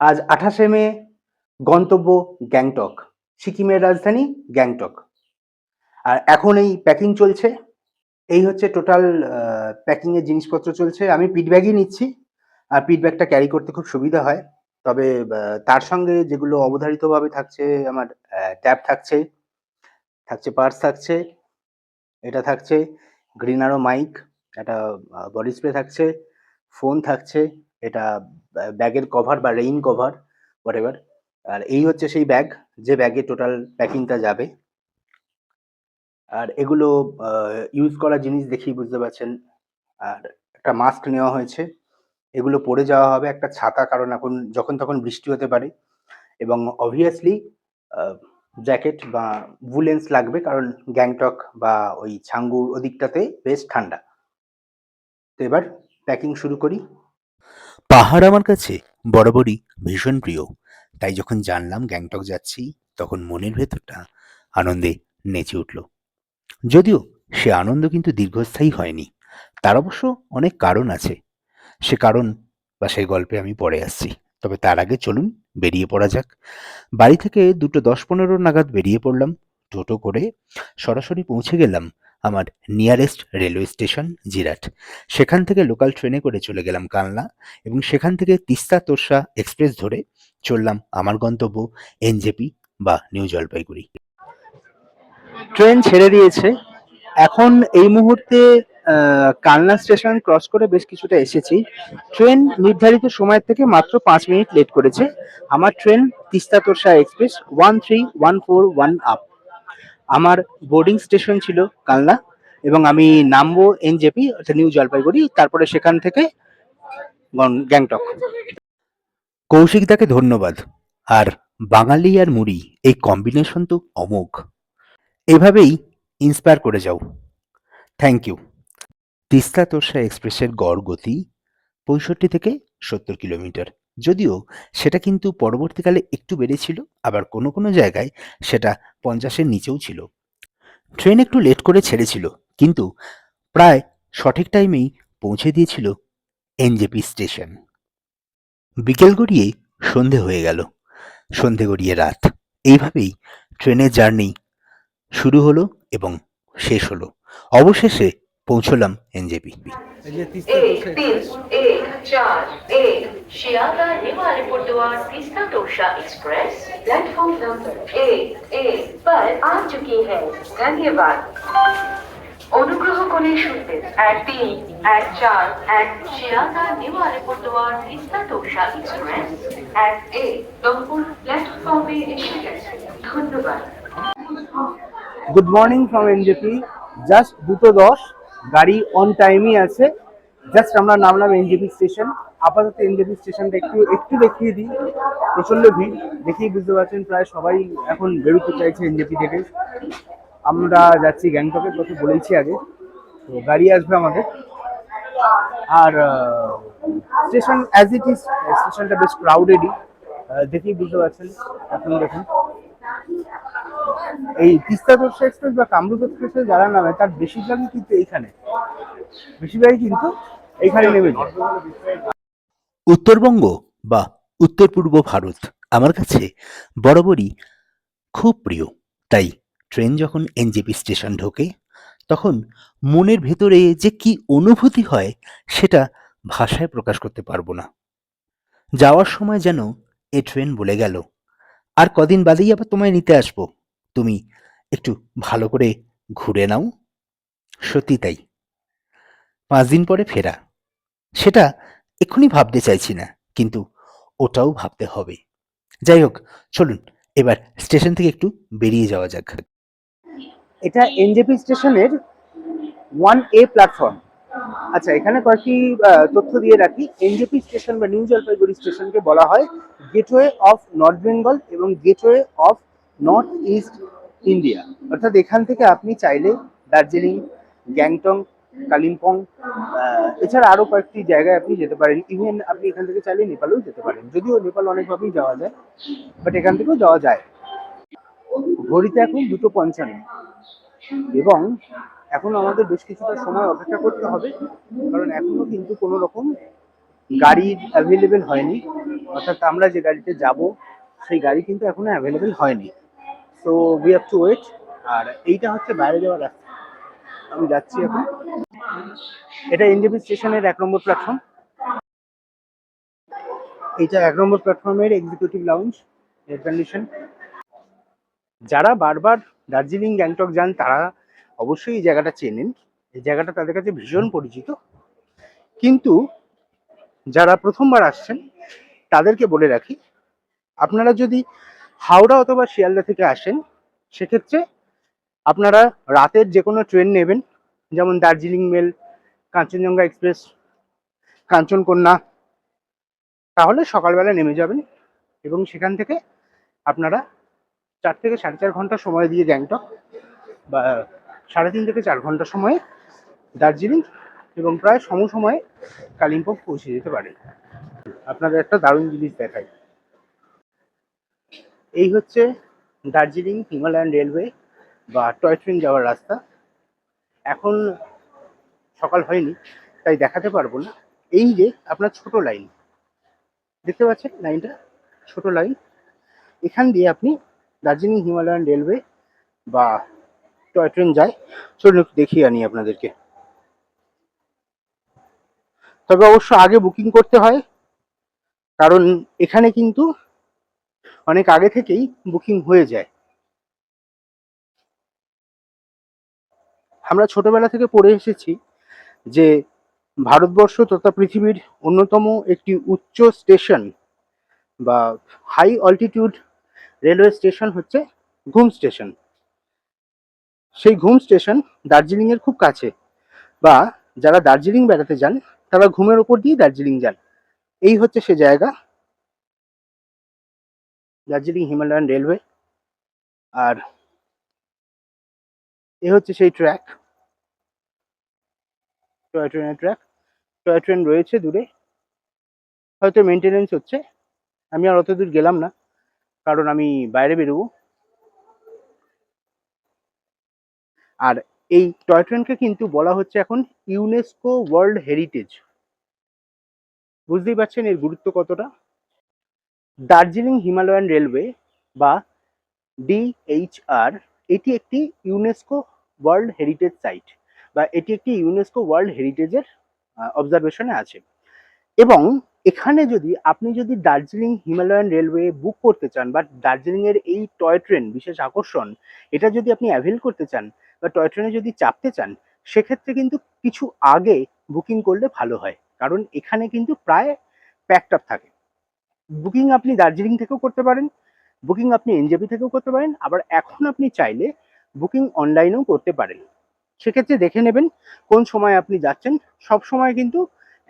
আজ আঠাশে মে, গন্তব্য গ্যাংটক, সিকিমের রাজধানী গ্যাংটক। আর এখন এই প্যাকিং চলছে। এই হচ্ছে টোটাল প্যাকিং এর জিনিসপত্র চলছে। আমি পিট ব্যাগই নিচ্ছি। আর পিট ব্যাগটা ক্যারি করতে খুব সুবিধা হয়। তবে তার সঙ্গে যেগুলো অবধারিতভাবে থাকছে, আমার ট্যাব থাকছে থাকছে পার্স থাকছে, এটা থাকছে গ্রিনারো মাইক একটা বডি স্প্রে থাকছে ফোন থাকছে, এটা ব্যাগের কভার বা রেইন কভার হোয়াট এভার আর এই হচ্ছে সেই ব্যাগ যে ব্যাগে টোটাল প্যাকিংটা যাবে। আর এগুলো ইউজ করা জিনিস দেখেই বুঝতে পারছেন। আর একটা মাস্ক নেওয়া হয়েছে। এগুলো পরে যাওয়া হবে, একটা ছাতা, কারণ এখন যখন তখন বৃষ্টি হতে পারে। এবং অবভিয়াসলি জ্যাকেট বা ভুলেন্স লাগবে, কারণ গ্যাংটক বা ওই ছাঙ্গুর ওদিকটাতে বেশ ঠান্ডা। তো এবার প্যাকিং শুরু করি। পাহাড় আমার কাছে বরাবরই ভীষণ প্রিয়। তাই যখন জানলাম গ্যাংটক যাচ্ছি, তখন মনের ভেতরটা আনন্দে নেচে উঠল। যদিও সে আনন্দ কিন্তু দীর্ঘস্থায়ী হয়নি। তার অবশ্য অনেক কারণ আছে। সে কারণ বা সেই গল্পে আমি পরে আসছি। তবে তার আগে চলুন বেরিয়ে পড়া যাক। বাড়ি থেকে দুটো দশ পনেরো নাগাদ বেরিয়ে পড়লাম। টোটো করে সরাসরি পৌঁছে গেলাম আমার নিয়ারেস্ট রেলওয়ে স্টেশন জিরাট সেখান থেকে লোকাল ট্রেনে করে চলে গেলাম কালনা এবং সেখান থেকে তিস্তা তোরসা এক্সপ্রেস ধরে চললাম আমার গন্তব্য এনজেপি বা নিউ জলপাইগুড়ি ট্রেন ছেড়ে দিয়েছে। এখন এই মুহূর্তে কালনা স্টেশন ক্রস করে বেশ কিছুটা এসেছি। ট্রেন নির্ধারিত সময় থেকে মাত্র পাঁচ মিনিট লেট করেছে। আমার train Teesta Torsa express one three one four one up আমার বোর্ডিং স্টেশন ছিল কালনা, এবং আমি নামবো এনজেপি অর্থাৎ নিউ জলপাইগুড়ি তারপরে সেখান থেকে গ্যাংটক কৌশিকদাকে ধন্যবাদ। আর বাঙালি আর মুড়ি, এই কম্বিনেশন তো অমোঘ। এভাবেই ইন্সপায়ার করে যাও। থ্যাংক ইউ তিস্তা তোরসা এক্সপ্রেসের গড় গতি পঁয়ষট্টি থেকে সত্তর কিলোমিটার। যদিও সেটা কিন্তু পরবর্তীকালে একটু বেড়েছিল, আবার কোনো কোনো জায়গায় সেটা পঞ্চাশের নিচেও ছিল। ট্রেন একটু লেট করে ছেড়েছিল, কিন্তু প্রায় সঠিক টাইমেই পৌঁছে দিয়েছিল এনজেপি স্টেশন। বিকেল গড়িয়ে সন্ধে হয়ে গেল, সন্ধে গড়িয়ে রাত। এইভাবেই ট্রেনের জার্নি শুরু হলো এবং শেষ হলো। অবশেষে পৌঁছলাম এনজেপি। ধন্যবাদ। অনুগ্রহ করে শুনতে। এক তিন এক চার এক শিয়ালদা নিউ আলিপুরদুয়ার তিস্তা তোষা এক্সপ্রেস। এক এ দমপুর প্ল্যাটফর্মে এসে গেছে। ধন্যবাদ। Good morning from NJP just দুটো দশ। গাড়ি অন টাইমই আছে। জাস্ট আমরা নামলাম এনজেপি স্টেশন আপাতত এনজেপি স্টেশনটা একটু একটু দেখিয়ে দিই। প্রচণ্ড ভিড়। দেখেই বুঝতে পারছেন প্রায় সবাই এখন বেরোতে চাইছে এনজেপি থেকে। আমরা যাচ্ছি গ্যাংটকের কথা বলেছি আগে। তো গাড়ি আসবে আমাদের। আর স্টেশন অ্যাজ ইট ইজ স্টেশনটা বেশ ক্রাউডেডই দেখেই বুঝতে পারছেন। এখন দেখুন। এই তিস্তা তোরসা এক্সপ্রেস বা কামরূপ এক্সপ্রেসে যারা নামে, তার বেশিরভাগই কিন্তু এইখানে। বেশিরভাগই কিন্তু এইখানে নেমে যায়। উত্তরবঙ্গ বা উত্তর পূর্ব ভারত আমার কাছে বরাবরই খুব প্রিয়। তাই ট্রেন যখন এনজেপি স্টেশন ঢোকে, তখন মনের ভেতরে যে কি অনুভূতি হয়, সেটা ভাষায় প্রকাশ করতে পারব না। যাওয়ার সময় যেন এ ট্রেন বলে গেল। আর কদিন বাদেই আবার তোমায় নিতে আসব। তুমি একটু ভালো করে ঘুরে নাও। সত্যি তাই। পাঁচ দিন পরে ফেরা। সেটা এক্ষুনি ভাবতে চাইছি না, কিন্তু ওটাও ভাবতে হবে। যাই হোক, চলুন, এবার স্টেশন থেকে একটু বেরিয়ে যাওয়া যাক। এটা এনজেপি স্টেশনের ওয়ান এ প্ল্যাটফর্ম। আচ্ছা এখানে কয়েকটি তথ্য দিয়ে রাখি। এনজেপি স্টেশন বা নিউ জলপাইগুড়ি স্টেশনকে বলা হয় গেটওয়ে অফ নর্থ বেঙ্গল এবং gateway of North East India. অর্থাৎ এখান থেকে আপনি চাইলে দার্জিলিং, গ্যাংটং, কালিম্পং এছাড়া আরও কয়েকটি জায়গায় আপনি যেতে পারেন। ইভেন আপনি এখান থেকে চাইলে নেপালেও যেতে পারেন। যদিও নেপাল অনেকভাবেই যাওয়া যায় বাট এখান থেকেও যাওয়া যায়। ঘড়িতে এখন দুটো পঞ্চান্ন। এবং এখন আমাদের বেশ কিছুটা সময় অপেক্ষা করতে হবে, কারণ এখনও কিন্তু কোনো রকম গাড়ি অ্যাভেলেবেল হয়নি। অর্থাৎ আমরা যে গাড়িতে যাব, সেই গাড়ি কিন্তু এখনও অ্যাভেলেবেল হয়নি। So we have to wait আর এইটা হচ্ছে বাইরে যাওয়ার রাস্তা। আমি যাচ্ছি এখন। এটা এনজেপি স্টেশনের এক নম্বর প্ল্যাটফর্ম এইটা এক নম্বর প্ল্যাটফর্মের এক্সিকিউটিভ লাউঞ্জ এয়ার কন্ডিশন যারা বারবার দার্জিলিং, গ্যাংটক যান, তারা অবশ্যই এই জায়গাটা চেনেন এই জায়গাটা তাদের কাছে ভীষণ পরিচিত। কিন্তু যারা প্রথমবার আসছেন, তাদেরকে বলে রাখি, আপনারা যদি হাওড়া অথবা শিয়ালদা থেকে আসেন, সেক্ষেত্রে আপনারা রাতের যে কোনো ট্রেন নেবেন, যেমন দার্জিলিং মেল, কাঞ্চনজঙ্ঘা এক্সপ্রেস, কাঞ্চনকন্যা, তাহলে সকালবেলা নেমে যাবেন এবং সেখান থেকে আপনারা চার থেকে সাড়ে চার ঘণ্টা সময় দিয়ে গ্যাংটক বা সাড়ে তিন থেকে চার ঘণ্টা সময়ে দার্জিলিং এবং প্রায় সমসময়ে কালিম্পং পৌঁছে যেতে পারেন। আপনাদের একটা দারুণ জিনিস দেখাই। এই হচ্ছে দার্জিলিং, হিমালয়ান রেলওয়ে বা টয় ট্রেন যাওয়ার রাস্তা। এখন সকাল হয়নি, তাই দেখাতে পারব না। এই যে আপনার ছোট লাইন, দেখতে পাচ্ছেন লাইনটা? ছোট লাইন। এখান দিয়ে আপনি দার্জিলিং, হিমালয়ান রেলওয়ে বা টয় ট্রেন যায়। চলুন একটু দেখিয়ে আনি আপনাদেরকে। তবে অবশ্য আগে বুকিং করতে হয়, কারণ এখানে কিন্তু অনেক আগে থেকেই বুকিং হয়ে যায়। আমরা ছোটবেলা থেকে পড়ে এসেছি যে ভারতবর্ষ তথা পৃথিবীর অন্যতম একটি উচ্চ স্টেশন বা হাই অল্টিটিউড রেলওয়ে স্টেশন হচ্ছে ঘুম স্টেশন। সেই ঘুম স্টেশন দার্জিলিং এর খুব কাছে বা যারা দার্জিলিং বেড়াতে যান তারা ঘুমের ওপর দিয়ে দার্জিলিং যান। এই হচ্ছে সে জায়গা। Darjeeling, Himalayan railway. আর এ হচ্ছে সেই ট্র্যাক। টয় ট্রেনের ট্র্যাক। টয় ট্রেন রয়েছে দূরে। হয়তো মেনটেনেন্স হচ্ছে। আমি আর অত দূর গেলাম না, কারণ আমি বাইরে বেরোবো। আর এই টয় ট্রেনকে কিন্তু বলা হচ্ছে এখন ইউনেস্কো ওয়ার্ল্ড হেরিটেজ বুঝতেই পারছেন এর গুরুত্ব কতটা? দার্জিলিং হিমালয়ান রেলওয়ে বা ডিএইচআর, এটি একটি ইউনেস্কো ওয়ার্ল্ড হেরিটেজ সাইট বা এটি একটি ইউনেস্কো ওয়ার্ল্ড হেরিটেজের অবজারভেশনে আছে। এবং এখানে যদি আপনি যদি দার্জিলিং হিমালয়ান রেলওয়ে বুক করতে চান বা দার্জিলিং এর এই টয় ট্রেন বিশেষ আকর্ষণ, এটা যদি আপনি অ্যাভেল করতে চান বা টয় ট্রেনে যদি চাপতে চান, সেক্ষেত্রে কিন্তু কিছু আগে বুকিং করলে ভালো হয়। কারণ এখানে কিন্তু প্রায় প্যাকড আপ থাকে। বুকিং আপনি দার্জিলিং থেকেও করতে পারেন, বুকিং আপনি এনজেপি থেকেও করতে পারেন, আবার এখন আপনি চাইলে বুকিং অনলাইনেও করতে পারেন। সেক্ষেত্রে দেখে নেবেন কোন সময় আপনি যাচ্ছেন। সব সময় কিন্তু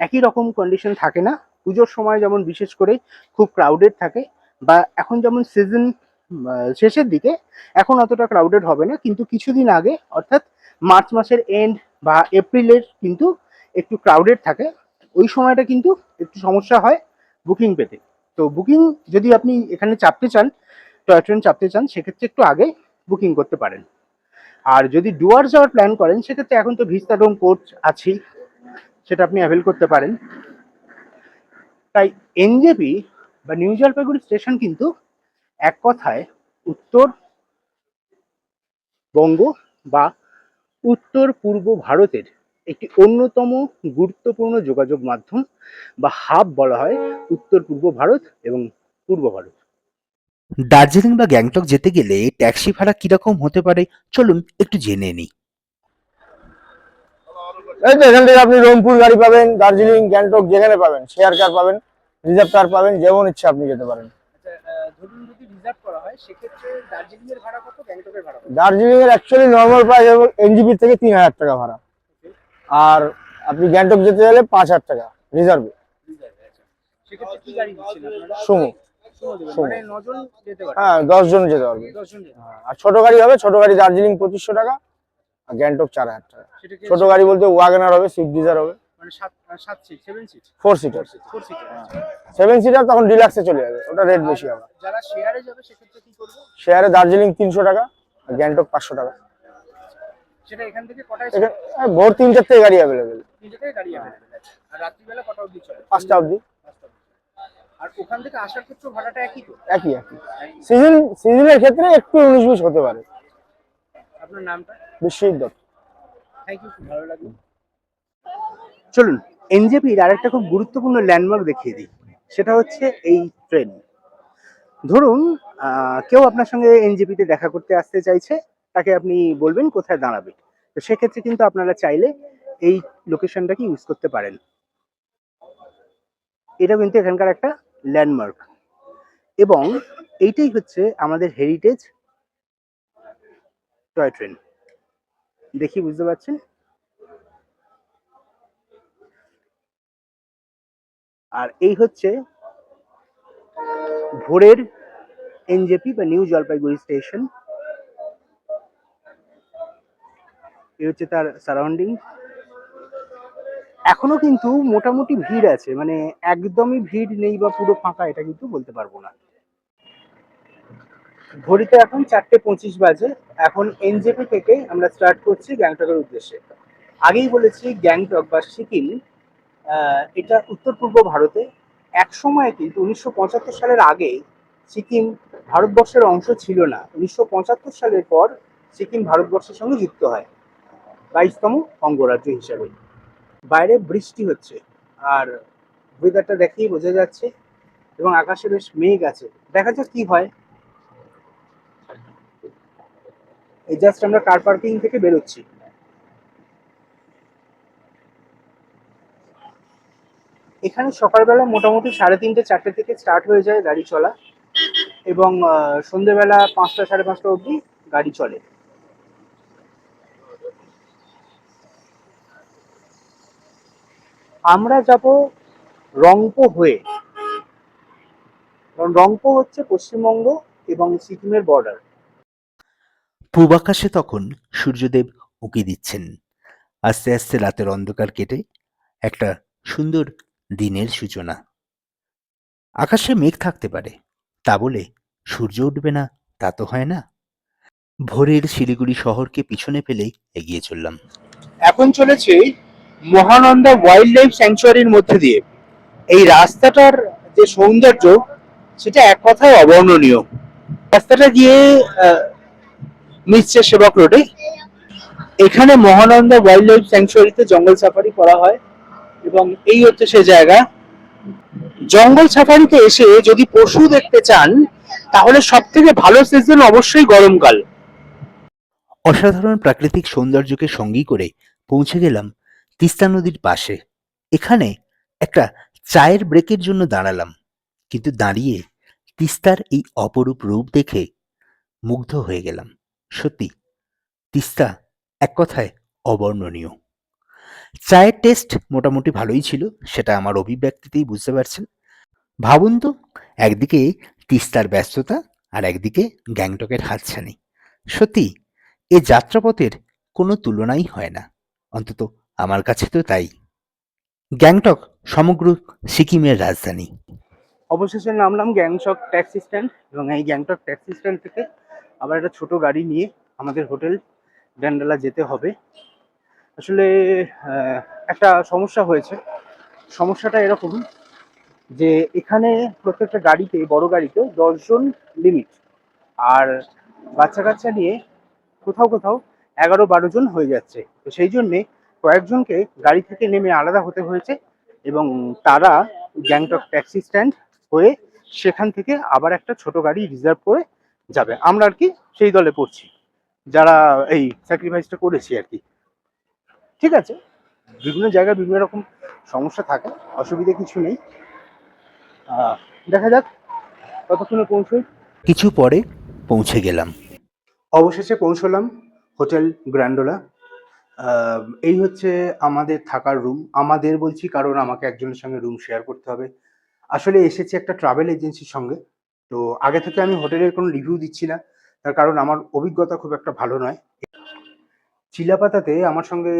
একই রকম কন্ডিশন থাকে না। পুজোর সময় যেমন বিশেষ করে খুব ক্রাউডেড থাকে বা এখন যেমন সিজন শেষের দিকে এখন অতটা ক্রাউডেড হবে না। কিন্তু কিছুদিন আগে, অর্থাৎ মার্চ মাসের এন্ড বা এপ্রিলের কিন্তু একটু ক্রাউডেড থাকে। ওই সময়টা কিন্তু একটু সমস্যা হয় বুকিং পেতে। তো বুকিং যদি আপনি এখানে চাপতে চান টয় ট্রেন চাপতে চান, সেক্ষেত্রে একটু আগে বুকিং করতে পারেন। আর যদি ডুয়ার যাওয়ার প্ল্যান করেন, সেক্ষেত্রে এখন তো ভিস্তা ভিস্তাডোম কোচ আছেই, সেটা আপনি অ্যাভেল করতে পারেন। তাই এনজেপি বা নিউ জলপাইগুড়ি স্টেশন কিন্তু এক কথায় উত্তর বঙ্গ বা উত্তর পূর্ব ভারতের একটি অন্যতম গুরুত্বপূর্ণ যোগাযোগ মাধ্যম বা হাব বলা হয় উত্তর পূর্ব ভারত এবং পূর্ব ভারত। দার্জিলিং বা গ্যাংটক যেতে গেলে ট্যাক্সি ভাড়া কীরকম হতে পারে? চলুন একটু জেনে নিই। এই তো এখান থেকে আপনি রংপুর গাড়ি পাবেন দার্জিলিং গ্যাংটক যেখানে পাবেন শেয়ার কার পাবেন রিজার্ভ কার পাবেন যেমন ইচ্ছা আপনি যেতে পারেন। ধরুন যদি রিজার্ভ করা হয় সেক্ষেত্রে দার্জিলিং এর ভাড়া কত গ্যাংটকের ভাড়া দার্জিলিং এর অ্যাকচুয়ালি নর্মাল প্রাইস এনজিপি থেকে তিন হাজার টাকা ভাড়া। আর আপনি গ্যাংটক যেতে গেলে পাঁচ হাজার টাকা রিজার্ভে সুমো। হ্যাঁ দশ জন যেতে পারবে। হ্যাঁ, আর ছোট গাড়ি হবে ছোট গাড়ি দার্জিলিং পঁচিশশো টাকা আর গ্যাংটক চার হাজার টাকা। ছোট গাড়ি বলতে ওয়াগনার হবে সুইফট ডিজার হবে। ফোর সিটার সেভেন সিটার তখন ডিলাক্সে চলে যাবে ওটা রেট বেশি হবে। শেয়ারে যাবে সেক্ষেত্রে কি করব? শেয়ারে দার্জিলিং তিনশো টাকা আর গ্যাংটক পাঁচশো টাকা। সেটা এখান থেকে কটায় হ্যাঁ, ভোর তিনটার থেকে গাড়ি অ্যাভেলেবেল থেকে গাড়ি আছে। আর রাত্রিবেলা কটা অবধি চলে? পাঁচটা অবধি। আর ওখান থেকে আসার ক্ষেত্রে ভাড়াটা একই তো? একই একই। সিজন সিজনের ক্ষেত্রে একটু উনিশ বিশ হতে পারে। আপনার নামটা? বিশ্বজিৎ দত্ত। থ্যাংক ইউ খুব ভালো লাগল। চলুন এনজেপির আরেকটা খুব গুরুত্বপূর্ণ ল্যান্ডমার্ক দেখিয়ে দিই। সেটা হচ্ছে এই ট্রেন ধরুন কেউ আপনার সঙ্গে এনজেপিতে দেখা করতে আসতে চাইছে তাকে আপনি বলবেন কোথায় দাঁড়াবে। তো সেক্ষেত্রে কিন্তু আপনারা চাইলে এই লোকেশনটাকে ইউজ করতে পারেন। এটা কিন্তু এখানকার একটা ল্যান্ডমার্ক এবং এইটাই হচ্ছে আমাদের হেরিটেজ টয় ট্রেন দেখি, বুঝতে পারছেন? আর এই হচ্ছে ভোরের এনজেপি বা নিউ জলপাইগুড়ি স্টেশন এই হচ্ছে তার সারাউন্ডিং এখনও কিন্তু মোটামুটি ভিড় আছে মানে একদমই ভিড় নেই বা পুরো ফাঁকা, এটা কিন্তু বলতে পারব না। ঘড়িতে এখন চারটে পঁচিশ বাজে, এখন এনজেপি থেকে আমরা স্টার্ট করছি গ্যাংটকের উদ্দেশ্যে। আগেই বলেছি গ্যাংটক বা সিকিম এটা উত্তর পূর্ব ভারতে। এক সময় কিন্তু উনিশশো পঁচাত্তর সালের আগে সিকিম ভারতবর্ষের অংশ ছিল না। উনিশশো পঁচাত্তর সালের পর সিকিম ভারতবর্ষের সঙ্গে যুক্ত হয়। বাইশতম অঙ্গরাজ্য হিসাবে। বাইরে বৃষ্টি হচ্ছে, আর ওয়েদারটা দেখেই বোঝা যাচ্ছে, এবং আকাশে বেশ মেঘ আছে। দেখা যাক কি হয়। এই জাস্ট আমরা কার পার্কিং থেকে বেরোচ্ছি। এখানে সকালবেলা মোটামুটি সাড়ে তিনটে, চারটে থেকে স্টার্ট হয়ে যায় গাড়ি চলা, এবং সন্ধেবেলা পাঁচটা, সাড়ে পাঁচটা অবধি গাড়ি চলে। আমরা যাব রংপো হয়ে। কারণ রংপো হচ্ছে পশ্চিমবঙ্গ এবং সিকিমের বর্ডার পূবাকাশে তখন সূর্যদেব উঁকি দিচ্ছেন। আস্তে আস্তে রাতের অন্ধকার কেটে একটা সুন্দর দিনের সূচনা। আকাশে মেঘ থাকতে পারে তা বলে সূর্য উঠবে না তা তো হয় না। ভোরের শিলিগুড়ি শহরকে পিছনে ফেলেই এগিয়ে চললাম। এখন চলেছে মহানন্দা ওয়াইল্ড লাইফ স্যাংচুয়ারির মধ্যে দিয়ে। এই রাস্তাটার যে সৌন্দর্য সেটা এক কথায় অবর্ণনীয়। রাস্তাটা আহ, মিশছে সেবক রোডে। এখানে মহানন্দা ওয়াইল্ড লাইফ স্যাংচুয়ারিতে জঙ্গল সাফারি করা হয় এবং এই হচ্ছে সে জায়গা। জঙ্গল সাফারিতে এসে যদি পশু দেখতে চান তাহলে সব থেকে ভালো সিজন অবশ্যই গরমকাল। অসাধারণ প্রাকৃতিক সৌন্দর্যকে সঙ্গী করে পৌঁছে গেলাম তিস্তা নদীর পাশে। এখানে একটা চায়ের ব্রেকের জন্য দাঁড়ালাম। কিন্তু দাঁড়িয়ে তিস্তার এই অপরূপ রূপ দেখে মুগ্ধ হয়ে গেলাম। সত্যি, তিস্তা এক কথায় অবর্ণনীয়। চায়ের টেস্ট মোটামুটি ভালোই ছিল, সেটা আমার অভিব্যক্তিতেই বুঝতে পারছেন। ভাবুন তো, একদিকে তিস্তার ব্যস্ততা আর একদিকে গ্যাংটকের হাতছানি। সত্যি, এ যাত্রাপথের কোনো তুলনাই হয় না। অন্তত আমার কাছে তো তাই। গ্যাংটক, সমগ্র সিকিমের রাজধানী। অবশেষে নামলাম গ্যাংটক ট্যাক্সি স্ট্যান্ড এবং এই গ্যাংটক ট্যাক্সি স্ট্যান্ড থেকে আবার একটা ছোট গাড়ি নিয়ে আমাদের হোটেল ড্যান্ডালা যেতে হবে। আসলে একটা সমস্যা হয়েছে। সমস্যাটা এরকম যে এখানে প্রত্যেকটা গাড়িতে, বড় গাড়িতে দশজন লিমিট আর বাচ্চা কাচ্চা নিয়ে কোথাও কোথাও এগারো বারো জন হয়ে যাচ্ছে। তো সেই জন্যে কয়েকজনকে গাড়ি থেকে নেমে আলাদা হতে হয়েছে এবং তারা গ্যাংটক ট্যাক্সি স্ট্যান্ড হয়ে সেখান থেকে আবার একটা ছোট গাড়ি রিজার্ভ করে যাবে। আমরা আর কি সেই দলে পড়ছি যারা এই স্যাক্রিফাইসটা করেছি আর কি। ঠিক আছে বিভিন্ন জায়গায় বিভিন্ন রকম সমস্যা থাকে অসুবিধা কিছু নেই। দেখা যাক কতক্ষণে পৌঁছই। কিছু পরে পৌঁছে গেলাম। অবশেষে পৌঁছলাম হোটেল গ্র্যান্ডোলা। এই হচ্ছে আমাদের থাকার রুম আমাদের বলছি কারণ আমাকে একজনের সঙ্গে রুম শেয়ার করতে হবে। আসলে এসেছি একটা ট্রাভেল এজেন্সির সঙ্গে। তো আগে থেকে আমি হোটেলের কোনো রিভিউ দিচ্ছি না। তার কারণ আমার অভিজ্ঞতা খুব একটা ভালো নয়। চিলাপাতাতে আমার সঙ্গে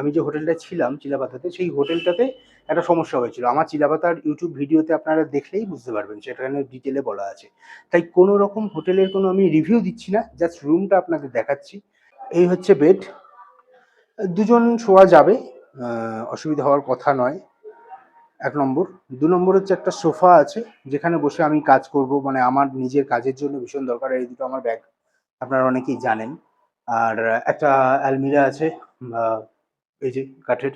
আমি যে হোটেলটা ছিলাম, চিলাপাতাতে, সেই হোটেলটাতে একটা সমস্যা হয়েছিল। আমার চিলাপাতার ইউটিউব ভিডিওতে আপনারা দেখলেই বুঝতে পারবেন, সেখানে ডিটেলে বলা আছে। তাই কোনো রকম হোটেলের কোনো আমি রিভিউ দিচ্ছি না জাস্ট রুমটা আপনাদের দেখাচ্ছি। এই হচ্ছে বেড দুজন শোয়া যাবে অসুবিধা হওয়ার কথা নয়। এক নম্বর। দু নম্বর হচ্ছে একটা সোফা আছে, যেখানে বসে আমি কাজ করব। মানে আমার নিজের কাজের জন্য ভীষণ দরকার। এই দুটো আমার ব্যাগ আপনারা অনেকেই জানেন। আর একটা আলমিরা আছে এই যে কাঠের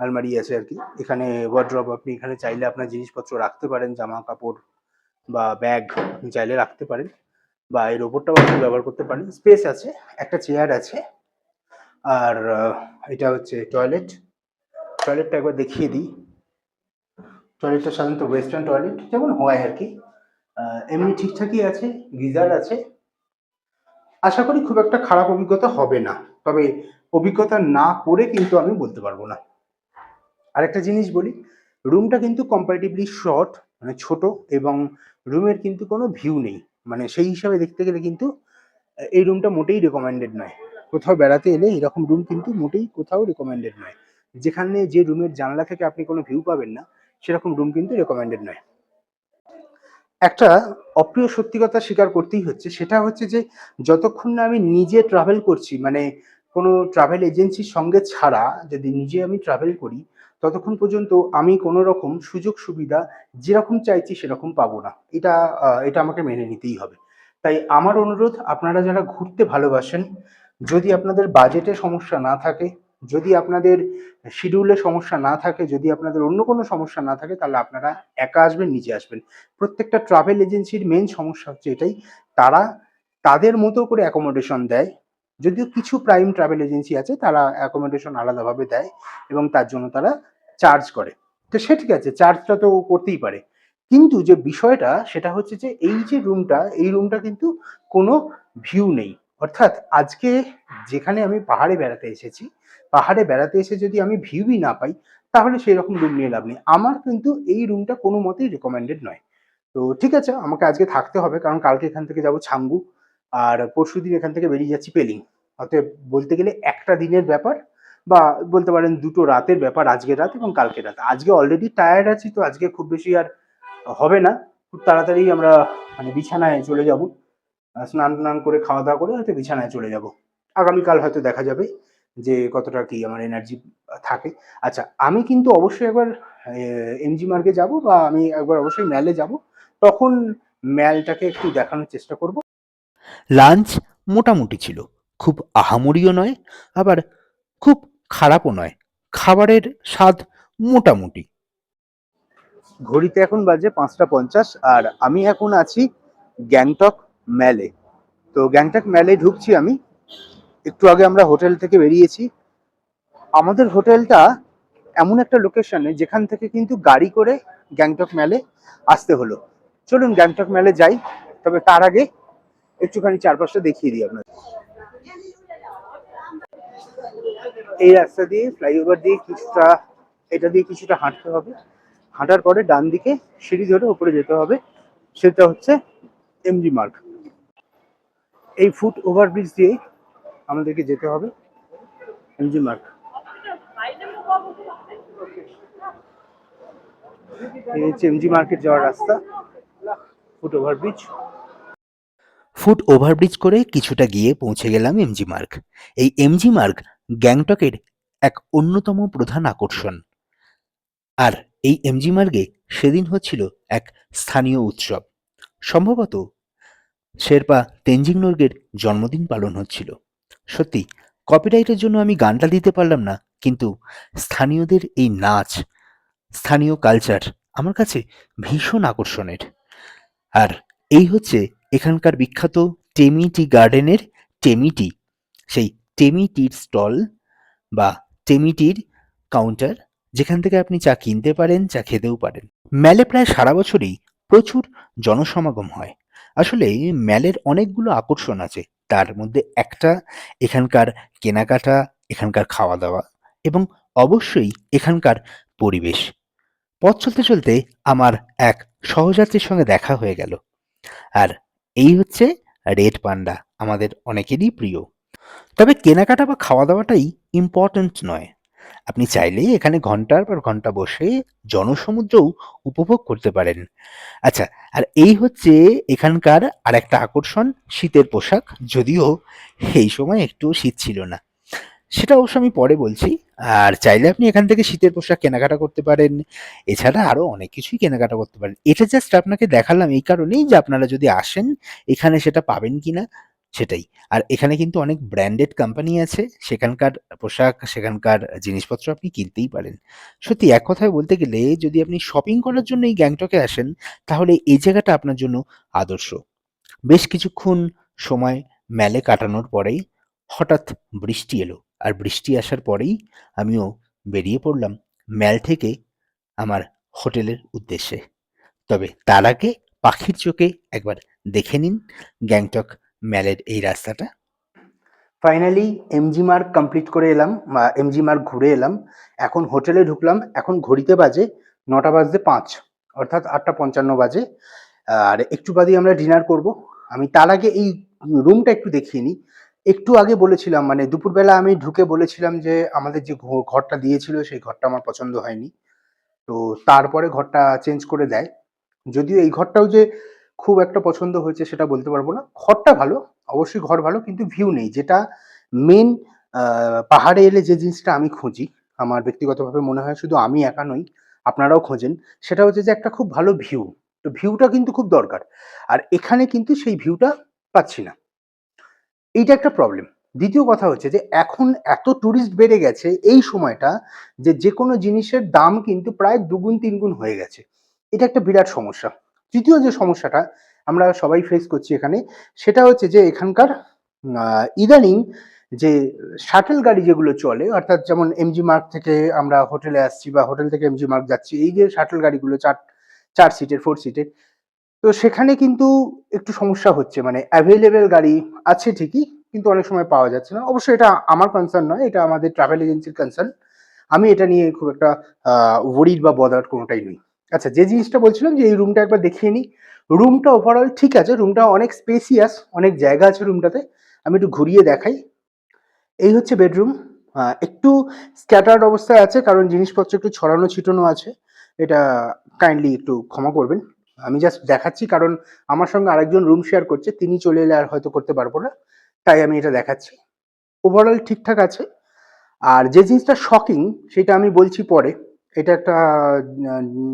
আলমারি আছে আর কি। এখানে ওয়ার্ড্রপ আপনি এখানে চাইলে আপনার জিনিসপত্র রাখতে পারেন জামা কাপড় বা ব্যাগ চাইলে রাখতে পারেন। বা এর ওপরটাও আপনি ব্যবহার করতে পারেন। স্পেস আছে, একটা চেয়ার আছে। আর এটা হচ্ছে টয়লেট টয়লেটটা একবার দেখিয়ে দিই। টয়লেটটা সাধারণত ওয়েস্টার্ন টয়লেট যেমন হয় আর কি। এমনি ঠিকঠাকই আছে, গিজার আছে। আশা করি খুব একটা খারাপ অভিজ্ঞতা হবে না। তবে অভিজ্ঞতা না করে কিন্তু আমি বলতে পারব না। আরেকটা জিনিস বলি, রুমটা কিন্তু কম্পারেটিভলি শর্ট মানে ছোট, এবং রুমের কিন্তু কোনো ভিউ নেই। মানে সেই হিসাবে দেখতে গেলে কিন্তু এই রুমটা মোটেই রেকমেন্ডেড নয়। কোথাও বেড়াতে এলে এরকম রুম কিন্তু মোটেই কোথাও রেকমেন্ডেড নয়। যেখানে যে রুমের জানলা থেকে আপনি কোনো ভিউ পাবেন না, সেরকম রুম কিন্তু রেকমেন্ডেড নয়। একটা অপ্রিয় সত্যি কথা স্বীকার করতেই হচ্ছে, সেটা হচ্ছে যে যতক্ষণ না আমি নিজে ট্রাভেল করছি মানে কোনো ট্রাভেল এজেন্সির সঙ্গে ছাড়া, যদি নিজে আমি ট্রাভেল করি, ততক্ষণ পর্যন্ত আমি কোনো রকম সুযোগ সুবিধা যেরকম চাইছি সেরকম পাবো না। এটা এটা আমাকে মেনে নিতেই হবে। তাই আমার অনুরোধ, আপনারা যারা ঘুরতে ভালোবাসেন যদি আপনাদের বাজেটে সমস্যা না থাকে, যদি আপনাদের শিডিউলে সমস্যা না থাকে, যদি আপনাদের অন্য কোনো সমস্যা না থাকে, তাহলে আপনারা একা আসবেন, নিজে আসবেন। প্রত্যেকটা ট্রাভেল এজেন্সির মেন সমস্যা হচ্ছে এটাই, তারা তাদের মতো করে অ্যাকোমোডেশন দেয়। যদিও কিছু প্রাইম ট্রাভেল এজেন্সি আছে, তারা অ্যাকোমোডেশন আলাদাভাবে দেয় এবং তার জন্য তারা চার্জ করে। তো সে ঠিক আছে চার্জটা তো করতেই পারে। কিন্তু যে বিষয়টা, সেটা হচ্ছে যে এই যে রুমটা এই রুমটা কিন্তু কোনো ভিউ নেই। অর্থাৎ আজকে যেখানে আমি পাহাড়ে বেড়াতে এসেছি, পাহাড়ে বেড়াতে এসে যদি আমি ভিউই না পাই, তাহলে সেই রকম রুম নিয়ে লাভ নেই। আমার কিন্তু এই রুমটা কোনো মতেই রেকমেন্ডেড নয়। তো ঠিক আছে, আমাকে আজকে থাকতে হবে, কারণ কালকে এখান থেকে যাব ছাঙ্গু, আর পরশু দিন এখান থেকে বেরিয়ে যাচ্ছি পেলিং। অতএব বলতে গেলে একটা দিনের ব্যাপার, বা বলতে পারেন দুটো রাতের ব্যাপার, আজকে রাত এবং কালকে রাত। আজকে অলরেডি টায়ার্ড আছি, তো আজকে খুব বেশি আর হবে না। খুব তাড়াতাড়ি আমরা মানে বিছানায় চলে যাব। স্নান টান করে খাওয়া দাওয়া করে হয়তো বিছানায় চলে যাব। আগামীকাল হয়তো দেখা যাবে যে কতটা কি আমার এনার্জি থাকে। আচ্ছা আমি কিন্তু অবশ্যই একবার এমজি মার্কে যাব বা আমি একবার অবশ্যই ম্যালে যাব। তখন ম্যালটাকে একটু দেখানোর চেষ্টা করব। লাঞ্চ মোটামুটি ছিল। খুব আহামরিও নয় আবার খুব খারাপও নয়। খাবারের স্বাদ মোটামুটি। ঘড়িতে এখন বাজে পাঁচটা পঞ্চাশ আর আমি এখন আছি গ্যাংটক। ম্যালে তো গ্যাংটক ম্যালে ঢুকছি আমি। একটু আগে আমরা হোটেল থেকে বেরিয়েছি। আমাদের হোটেলটা এমন একটা লোকেশনে যেখান থেকে কিন্তু গাড়ি করে গ্যাংটক ম্যালে আসতে হলো। চলুন গ্যাংটক ম্যালে যাই, তবে তার আগে একটুখানি চারপাশটা দেখিয়ে দিই আপনাদের। এই রাস্তা দিয়ে ফ্লাইওভার দিয়ে কিছুটা, এটা দিয়ে কিছুটা হাঁটতে হবে। হাঁটার পরে ডান দিকে সিঁড়ি ধরে উপরে যেতে হবে। সেটা হচ্ছে এমজি মার্গ এই ফুট ওভারব্রিজ দিয়ে আমাদেরকে যেতে হবে। এমজি মার্গ এই হচ্ছে এমজি মার্কেট যাওয়ার রাস্তা ফুট ওভারব্রিজ ফুট ওভারব্রিজ করে কিছুটা গিয়ে পৌঁছে গেলাম এমজি মার্গ এই এমজি মার্গ গ্যাংটকের এক অন্যতম প্রধান আকর্ষণ। আর এই এমজি মার্গে সেদিন হচ্ছিল এক স্থানীয় উৎসব। সম্ভবত শেরপা তেনজিং নোরগের জন্মদিন পালন হচ্ছিল। সত্যি কপিরাইটের জন্য আমি গানটা দিতে পারলাম না, কিন্তু স্থানীয়দের এই নাচ, স্থানীয় কালচার আমার কাছে ভীষণ আকর্ষণের। আর এই হচ্ছে এখানকার বিখ্যাত টেমিটি গার্ডেনের টেমিটি সেই টেমিটির স্টল বা টেমিটির কাউন্টার যেখান থেকে আপনি চা কিনতে পারেন, চা খেতেও পারেন। ম্যালে প্রায় সারা বছরই প্রচুর জনসমাগম হয়। আসলে ম্যালের অনেকগুলো আকর্ষণ আছে। তার মধ্যে একটা এখানকার কেনাকাটা, এখানকার খাওয়া দাওয়া এবং অবশ্যই এখানকার পরিবেশ। পথ চলতে চলতে আমার এক সহযাত্রীর সঙ্গে দেখা হয়ে গেল। আর এই হচ্ছে রেড পান্ডা, আমাদের অনেকেরই প্রিয়। তবে কেনাকাটা বা খাওয়া দাওয়াটাই ইম্পর্ট্যান্ট নয়। আপনি চাইলেই এখানে ঘণ্টার পর ঘণ্টা বসে জনসমুদ্রও উপভোগ করতে পারেন। আচ্ছা আর এই হচ্ছে এখানকার আরেকটা আকর্ষণ, শীতের পোশাক। যদিও এই সময় একটু শীত ছিল না। সেটা অবশ্য আমি পরে বলছি। আর চাইলে আপনি এখান থেকে শীতের পোশাক কেনাকাটা করতে পারেন। এছাড়া আরও অনেক কিছুই কেনাকাটা করতে পারেন। এটা জাস্ট আপনাকে দেখালাম এই কারণেই যে আপনারা যদি আসেন, এখানে সেটা পাবেন কিনা। সেটাই। আর এখানে কিন্তু অনেক ব্র্যান্ডেড কোম্পানি আছে, সেখানকার পোশাক, সেখানকার জিনিসপত্র আপনি কিনতেই পারেন। সত্যি এক কথায় বলতে গেলে যদি আপনি শপিং করার জন্য এই গ্যাংটকে আসেন, তাহলে এই জায়গাটা আপনার জন্য আদর্শ। বেশ কিছুক্ষণ সময় মেলে কাটানোর পরেই হঠাৎ বৃষ্টি এলো। আর বৃষ্টি আসার পরেই আমিও বেরিয়ে পড়লাম ম্যাল থেকে আমার হোটেলের উদ্দেশ্যে। তবে তার আগে পাখির চোখে একবার দেখে নিন গ্যাংটক ম্যালের এই রাস্তাটা? ফাইনালি এমজি মার্ক কমপ্লিট করে এলাম এমজি মার্ক ঘুরে এলাম। এখন হোটেলে ঢুকলাম, এখন ঘড়িতে বাজে নটা বাজতে পাঁচ, অর্থাৎ আটটা পঞ্চান্ন বাজে। আর একটু বাদেই আমরা ডিনার করব। আমি তার আগে এই রুমটা একটু দেখিয়ে নিই। একটু আগে বলেছিলাম মানে দুপুরবেলা আমি ঢুকে বলেছিলাম যে আমাদের যে ঘরটা দিয়েছিল, সেই ঘরটা আমার পছন্দ হয়নি। তো তারপরে ঘরটা চেঞ্জ করে দেয়। যদিও এই ঘরটাও যে খুব একটা পছন্দ হয়েছে সেটা বলতে পারব না। ঘরটা ভালো, অবশ্যই ঘর ভালো, কিন্তু ভিউ নেই। যেটা মেন পাহাড়ে এলে যে জিনিসটা আমি খুঁজি, আমার ব্যক্তিগতভাবে মনে হয় শুধু আমি একা নই, আপনারাও খোঁজেন, সেটা হচ্ছে যে একটা খুব ভালো ভিউ তো ভিউটা কিন্তু খুব দরকার। আর এখানে কিন্তু সেই ভিউটা পাচ্ছি না। এইটা একটা প্রবলেম দ্বিতীয় কথা হচ্ছে যে এখন এত ট্যুরিস্ট বেড়ে গেছে এই সময়টা যে যে কোনো জিনিসের দাম কিন্তু প্রায় দুগুণ, তিনগুণ হয়ে গেছে। এটা একটা বিরাট সমস্যা। তৃতীয় যে সমস্যাটা আমরা সবাই ফেস করছি এখানে, সেটা হচ্ছে যে এখানকার ইদানিং যে শাটেল গাড়ি যেগুলো চলে, অর্থাৎ যেমন এমজি মার্ক থেকে আমরা হোটেলে আসছি বা হোটেল থেকে এমজি মার্ক যাচ্ছি, এই যে শাটেল গাড়িগুলো চার চার সিটের ফোর সিটের তো সেখানে কিন্তু একটু সমস্যা হচ্ছে। মানে অ্যাভেলেবেল গাড়ি আছে ঠিকই, কিন্তু অনেক সময় পাওয়া যাচ্ছে না। অবশ্যই এটা আমার কনসার্ন নয়, এটা আমাদের ট্রাভেল এজেন্সির কনসার্ন আমি এটা নিয়ে খুব একটা ওরিড বা বদার কোনোটাই নই। আচ্ছা যে জিনিসটা বলছিলাম যে এই রুমটা একবার দেখিয়ে নিই। রুমটা ওভারঅল ঠিক আছে, রুমটা অনেক স্পেসিয়াস অনেক জায়গা আছে রুমটাতে। আমি একটু ঘুরিয়ে দেখাই। এই হচ্ছে বেডরুম একটু স্ক্যাটার্ড অবস্থায় আছে, কারণ জিনিসপত্র একটু ছড়ানো, ছিটানো আছে। এটা কাইন্ডলি একটু ক্ষমা করবেন। আমি জাস্ট দেখাচ্ছি, কারণ আমার সঙ্গে আরেকজন রুম শেয়ার করছে, তিনি চলে এলে আর হয়তো করতে পারব না। তাই আমি এটা দেখাচ্ছি। ওভারঅল ঠিকঠাক আছে। আর যে জিনিসটা শকিং সেটা আমি বলছি পরে। এটা একটা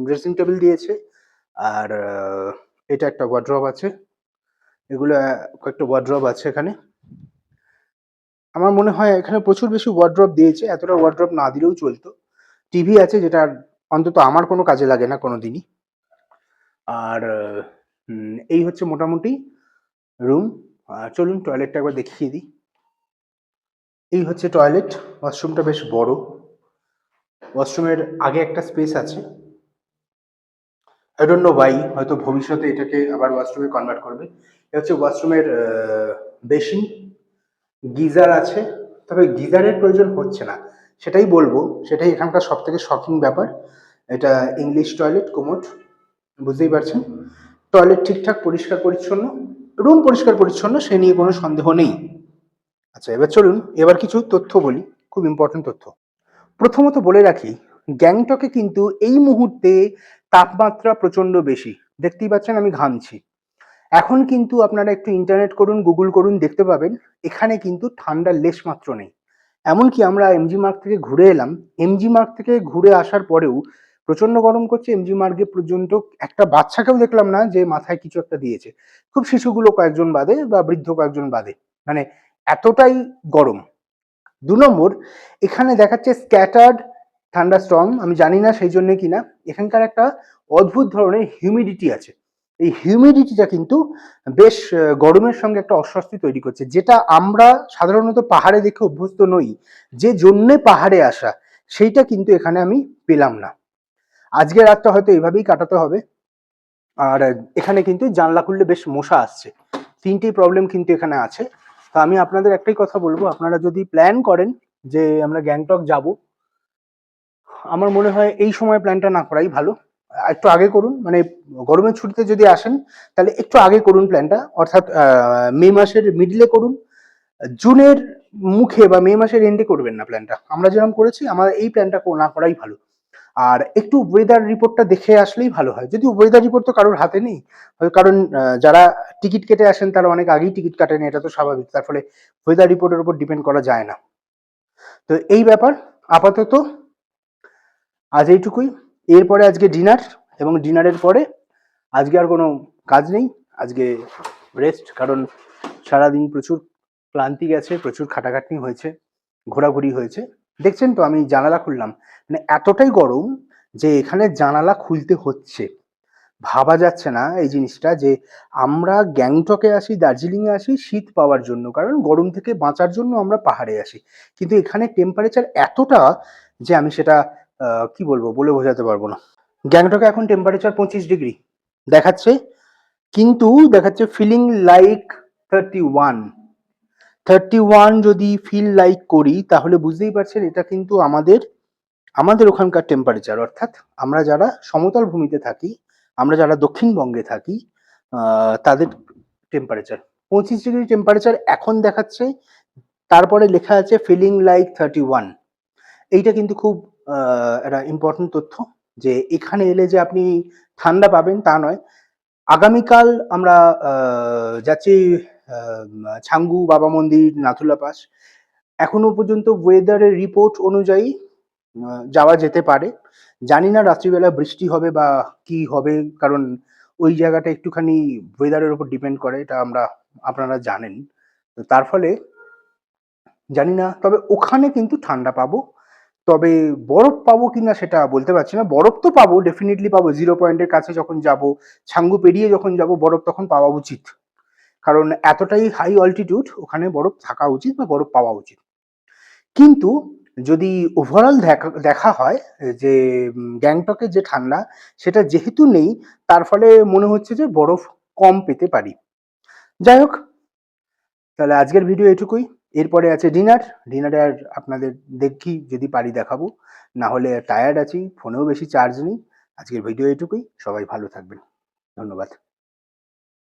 ড্রেসিং টেবিল দিয়েছে। আর এটা একটা ওয়ার্ড্রব আছে। এগুলো কয়েকটা ওয়ার্ড্রব আছে এখানে। আমার মনে হয় এখানে প্রচুর বেশি ওয়ার্ড্রপ দিয়েছে। এতটা ওয়ার্ড্রপ না দিলেও চলতো। টিভি আছে যেটা অন্তত আমার কোনো কাজে লাগে না কোনো দিনই আর এই হচ্ছে মোটামুটি রুম চলুন টয়লেটটা একবার দেখিয়ে দিই। এই হচ্ছে টয়লেট ওয়াশরুমটা বেশ বড়। ওয়াশরুমের আগে একটা স্পেস আছে। আই ডোন্ট নো বাই হয়তো ভবিষ্যতে এটাকে আবার ওয়াশরুমে কনভার্ট করবে। এটা হচ্ছে ওয়াশরুমের বেসিন। গিজার আছে, তবে গিজারের প্রয়োজন হচ্ছে না। সেটাই বলব, সেটাই এখানকার সব থেকে শকিং ব্যাপার। এটা ইংলিশ টয়লেট কোমোট বুঝতেই পারছেন? টয়লেট ঠিকঠাক, পরিষ্কার, পরিচ্ছন্ন। রুম পরিষ্কার, পরিচ্ছন্ন, সে নিয়ে কোনো সন্দেহ নেই। আচ্ছা এবার চলুন, এবার কিছু তথ্য বলি, খুব ইম্পর্টেন্ট তথ্য। প্রথমত বলে রাখি, গ্যাংটকে কিন্তু এই মুহূর্তে তাপমাত্রা প্রচণ্ড বেশি। দেখতেই পাচ্ছেন আমি ঘামছি। এখন কিন্তু আপনারা একটু ইন্টারনেট করুন গুগল করুন, দেখতে পাবেন, এখানে কিন্তু ঠান্ডার লেশ মাত্র নেই। এমনকি আমরা এমজি মার্গ থেকে ঘুরে এলাম। এমজি মার্গ থেকে ঘুরে আসার পরেও প্রচণ্ড গরম করছে এমজি মার্গে পর্যন্ত একটা বাচ্চাকেও দেখলাম না যে মাথায় কিছু একটা দিয়েছে। খুব শিশুগুলো কয়েকজন বাদে বা বৃদ্ধ কয়েকজন বাদে। মানে এতটাই গরম। দু নম্বর, এখানে দেখাচ্ছে স্ক্যাটার্ড ঠান্ডা স্টর্ম আমি জানি না সেই জন্য কিনা, এখানকার একটা অদ্ভুত ধরনের হিউমিডিটি আছে। এই হিউমিডিটিটা কিন্তু বেশ গরমের সঙ্গে একটা অস্বস্তি তৈরি করছে, যেটা আমরা সাধারণত পাহাড়ে দেখে অভ্যস্ত নই, যে জন্যে পাহাড়ে আসা, সেইটা কিন্তু এখানে আমি পেলাম না। আজকে রাতটা হয়তো এভাবেই কাটাতে হবে। আর, এখানে কিন্তু জানলা খুললে বেশ মশা আসছে। তিনটেই প্রবলেম কিন্তু এখানে আছে। তো আমি আপনাদের একটাই কথা বলব, আপনারা যদি প্ল্যান করেন যে আমরা গ্যাংটক যাব, আমার মনে হয় এই সময় প্ল্যানটা না করাই ভালো। একটু আগে করুন মানে গরমের ছুটিতে যদি আসেন, তাহলে একটু আগে করুন প্ল্যানটা অর্থাৎ মে মাসের মিডলে করুন। জুনের মুখে বা মে মাসের এন্ডে করবেন না প্ল্যানটা আমরা যেরকম করেছি আমার এই প্ল্যানটা না করাই ভালো। আর একটু ওয়েদার রিপোর্টটা দেখে আসলেই ভালো হয়। যদি ওয়েদার রিপোর্ট তো কারোর হাতে নেই কারণ যারা টিকিট কেটে আসেন তারা অনেক আগেই টিকিট কাটেন, এটা তো স্বাভাবিক, তার ফলে ওয়েদার রিপোর্টের উপর ডিপেন্ড করা যায় না। তো এই ব্যাপার, আপাতত আজ এইটুকুই। এরপরে আজকে ডিনার এবং ডিনারের পরে আজকে আর কোনো কাজ নেই, আজকে রেস্ট কারণ সারাদিন প্রচুর ক্লান্তি গেছে, প্রচুর খাটাখাটনি হয়েছে, ঘোরাঘুরি হয়েছে। দেখছেন তো, আমি জানালা খুললাম। মানে এতটাই গরম যে এখানে জানালা খুলতে হচ্ছে। ভাবা যাচ্ছে না এই জিনিসটা যে আমরা গ্যাংটকে আসি, দার্জিলিংয়ে আসি, শীত পাওয়ার জন্য। কারণ গরম থেকে বাঁচার জন্য আমরা পাহাড়ে আসি। কিন্তু এখানে টেম্পারেচার এতটা যে আমি সেটা কি বলব, বলে বোঝাতে পারব না। গ্যাংটকে এখন টেম্পারেচার পঁচিশ ডিগ্রি। দেখাচ্ছে। কিন্তু দেখাচ্ছে feeling like thirty one thirty one যদি ফিল লাইক করি, তাহলে বুঝতেই পারছেন এটা কিন্তু আমাদের আমাদের ওখানকার টেম্পারেচার অর্থাৎ আমরা যারা সমতল ভূমিতে থাকি, আমরা যারা দক্ষিণবঙ্গে থাকি তাদের টেম্পারেচার পঁচিশ ডিগ্রি টেম্পারেচার এখন দেখাচ্ছে, তারপরে লেখা আছে ফিলিং লাইক থার্টি ওয়ান এইটা কিন্তু খুব একটা ইম্পর্টেন্ট তথ্য যে এখানে এলে যে আপনি ঠান্ডা পাবেন তা নয়। আগামীকাল আমরা যাচ্ছি ছাঙ্গু, বাবা মন্দির, নাথুলা পাস। এখনও পর্যন্ত ওয়েদারের রিপোর্ট অনুযায়ী যাওয়া যেতে পারে। জানি না রাত্রিবেলা বৃষ্টি হবে বা কি হবে, কারণ ওই জায়গাটা একটুখানি ওয়েদারের উপর ডিপেন্ড করে, এটা আমরা, আপনারা জানেন। তার ফলে, জানি না, তবে ওখানে কিন্তু ঠান্ডা পাবো। তবে বরফ পাবো কিনা সেটা বলতে পারছি না। বরফ তো পাবো ডেফিনেটলি পাবো। জিরো পয়েন্টের কাছে যখন যাব, ছাঙ্গু পেরিয়ে যখন যাব, বরফ তখন পাওয়া উচিত। কারণ এতটাই হাই অল্টিটিউড ওখানে বরফ থাকা উচিত বা বরফ পাওয়া উচিত। কিন্তু যদি ওভারঅল দেখা দেখা হয় যে গ্যাংটকের যে ঠান্ডা সেটা যেহেতু নেই, তার ফলে মনে হচ্ছে যে বরফ কম পেতে পারি। যাই হোক, তাহলে আজকের ভিডিও এটুকুই। এরপরে আছে ডিনার। ডিনারে আর আপনাদের দেখি যদি পারি দেখাবো। না হলে টায়ার্ড আছি, ফোনেও বেশি চার্জ নেই। আজকের ভিডিও এটুকুই। সবাই ভালো থাকবেন। ধন্যবাদ।